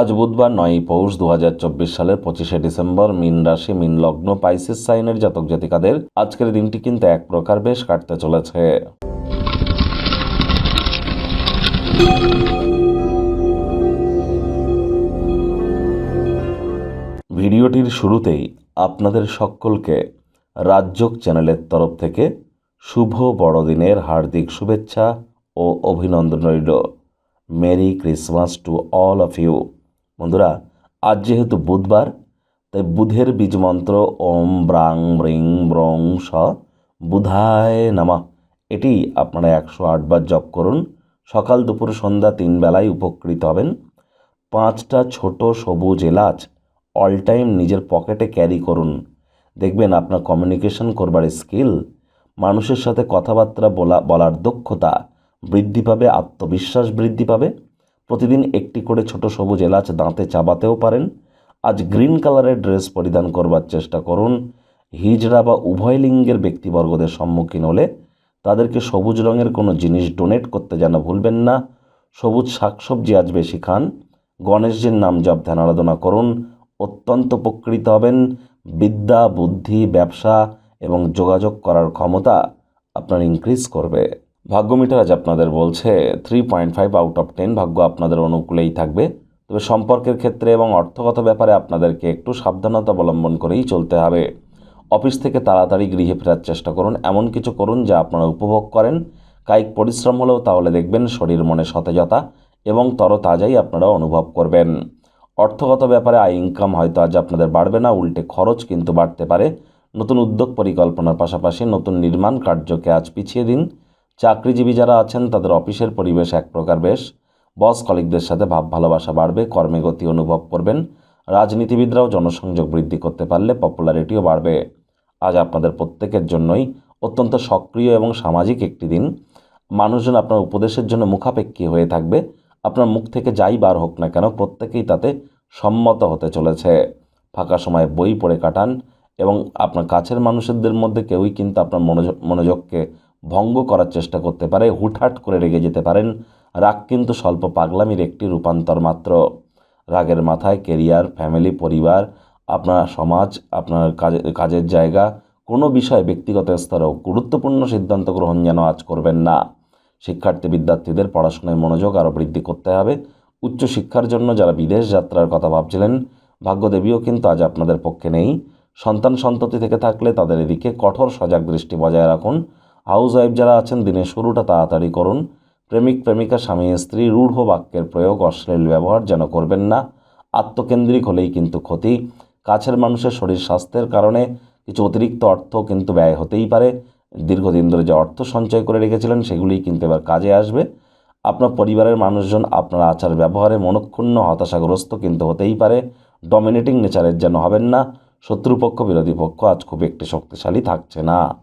আজ বুধবার নয়ই পৌষ দু হাজার চব্বিশ সালের পঁচিশে ডিসেম্বর মিন রাশি, মিন লগ্ন, পাইসিস সাইনের জাতক জাতিকাদের আজকের দিনটি কিন্তু এক প্রকার বেশ কাটতে চলেছে। ভিডিওটির শুরুতেই আপনাদের সকলকে রাজযোগ চ্যানেলের তরফ থেকে শুভ বড়দিনের হার্দিক শুভেচ্ছা ও অভিনন্দন রইল। Merry Christmas to all of you. বন্ধুরা, আজ যেহেতু বুধবার, তাই বুধের বীজমন্ত্র ওম ব্রাং ব্রিং ব্রং স বুধায় নামা। এটি আপনারা একশো আটবার জপ করুন। সকাল দুপুর সন্ধ্যা তিন বেলায় উপকৃত হবেন। পাঁচটা ছোট সবুজ এলাচ অল টাইম নিজের পকেটে ক্যারি করুন। দেখবেন আপনার কমিউনিকেশন করবার স্কিল মানুষের সাথে কথাবার্তা বলা, বলার দক্ষতা বৃদ্ধি পাবে, আত্মবিশ্বাস বৃদ্ধি পাবে। প্রতিদিন একটি করে ছোট সবুজ এলাচ দাঁতে চাবাতেও পারেন। আজ গ্রিন কালারের ড্রেস পরিধান করবার চেষ্টা করুন। হিজড়া বা উভয় লিঙ্গের ব্যক্তিবর্গদের সম্মুখীন হলে তাদেরকে সবুজ রঙের কোনো জিনিস ডোনেট করতে যেন ভুলবেন না। সবুজ শাকসবজি আজ বেশি খান। গণেশজির নাম জপ ধ্যান আরাধনা করুন। অত্যন্ত উপকৃত হবেন। বিদ্যা, বুদ্ধি, ব্যবসা এবং যোগাযোগ করার ক্ষমতা আপনার ইনক্রিজ করবে। ভাগ্য মিটার আজ আপনাদের বলছে three point five out of ten ভাগ্য আপনাদের অনুকূলেই থাকবে। তবে সম্পর্কের ক্ষেত্রে এবং অর্থগত ব্যাপারে আপনাদেরকে একটু সাবধানতা অবলম্বন করেই চলতে হবে। অফিস থেকে তাড়াতাড়ি গৃহে ফেরার চেষ্টা করুন। এমন কিছু করুন যা আপনারা উপভোগ করেন। কায়িক পরিশ্রম হলেও তাহলে দেখবেন শরীর মনে সতেজতা এবং তরতাজাই আপনারা অনুভব করবেন। অর্থগত ব্যাপারে আয় ইনকাম হয়তো আজ আপনাদের বাড়বে না, উল্টে খরচ কিন্তু বাড়তে পারে। নতুন উদ্যোগ পরিকল্পনার পাশাপাশি নতুন নির্মাণ কার্যকে আজ পিছিয়ে দিন। চাকরিজীবী যারা আছেন, তাদের অফিসের পরিবেশ এক প্রকার বেশ। বস কলিকদের সাথে ভাব ভালোবাসা বাড়বে, কর্মে গতি অনুভব করবেন। রাজনীতিবিদরাও জনসংযোগ বৃদ্ধি করতে পারলে পপুলারিটিও বাড়বে। আজ আপনাদের প্রত্যেকের জন্যই অত্যন্ত সক্রিয় এবং সামাজিক একটি দিন। মানুষজন আপনার উপদেশের জন্য মুখাপেক্ষী হয়ে থাকবে। আপনার মুখ থেকে যাই বার হোক না কেন, প্রত্যেকেই তাতে সম্মত হতে চলেছে। ফাঁকা সময়ে বই পড়ে কাটান এবং আপনার কাছের মানুষদের মধ্যে কেউই কিন্তু আপনার মনোযোগ মনোযোগকে ভঙ্গ করার চেষ্টা করতে পারে, হুটহাট করে রেগে যেতে পারেন। রাগ কিন্তু স্বল্প পাগলামির একটি রূপান্তর মাত্র। রাগের মাথায় কেরিয়ার, ফ্যামিলি, পরিবার, আপনার সমাজ, আপনার কাজে, কাজের জায়গা, কোনো বিষয়ে ব্যক্তিগত স্তরেও গুরুত্বপূর্ণ সিদ্ধান্ত গ্রহণ যেন আজ করবেন না। শিক্ষার্থী বিদ্যার্থীদের পড়াশোনায় মনোযোগ আরও বৃদ্ধি করতে হবে। উচ্চশিক্ষার জন্য যারা বিদেশ যাত্রার কথা ভাবছিলেন, ভাগ্যদেবীও কিন্তু আজ আপনাদের পক্ষে নেই। সন্তান সন্ততি থেকে থাকলে তাদের এদিকে কঠোর সজাগ দৃষ্টি বজায় রাখুন। হাউস ওয়াইফ যারা আছেন, দিনের শুরুটা তাড়াতাড়ি করুন। প্রেমিক, প্রেমিকা, স্বামী, স্ত্রী, রূঢ় বাক্যের প্রয়োগ, অশ্লীল ব্যবহার যেন করবেন না। আত্মকেন্দ্রিক হলেই কিন্তু ক্ষতি। কাছের মানুষের শরীর স্বাস্থ্যের কারণে কিছু অতিরিক্ত অর্থ কিন্তু ব্যয় হতেই পারে। দীর্ঘদিন ধরে যে অর্থ সঞ্চয় করে রেখেছিলেন সেগুলি কিন্তু এবার কাজে আসবে। আপনার পরিবারের মানুষজন আপনার আচার ব্যবহারে মনক্ষুণ্ণ, হতাশাগ্রস্ত কিন্তু হতেই পারে। ডমিনেটিং নেচারের যেন হবেন না। শত্রুপক্ষ, বিরোধী পক্ষ আজ খুব একটি শক্তিশালী থাকছে না।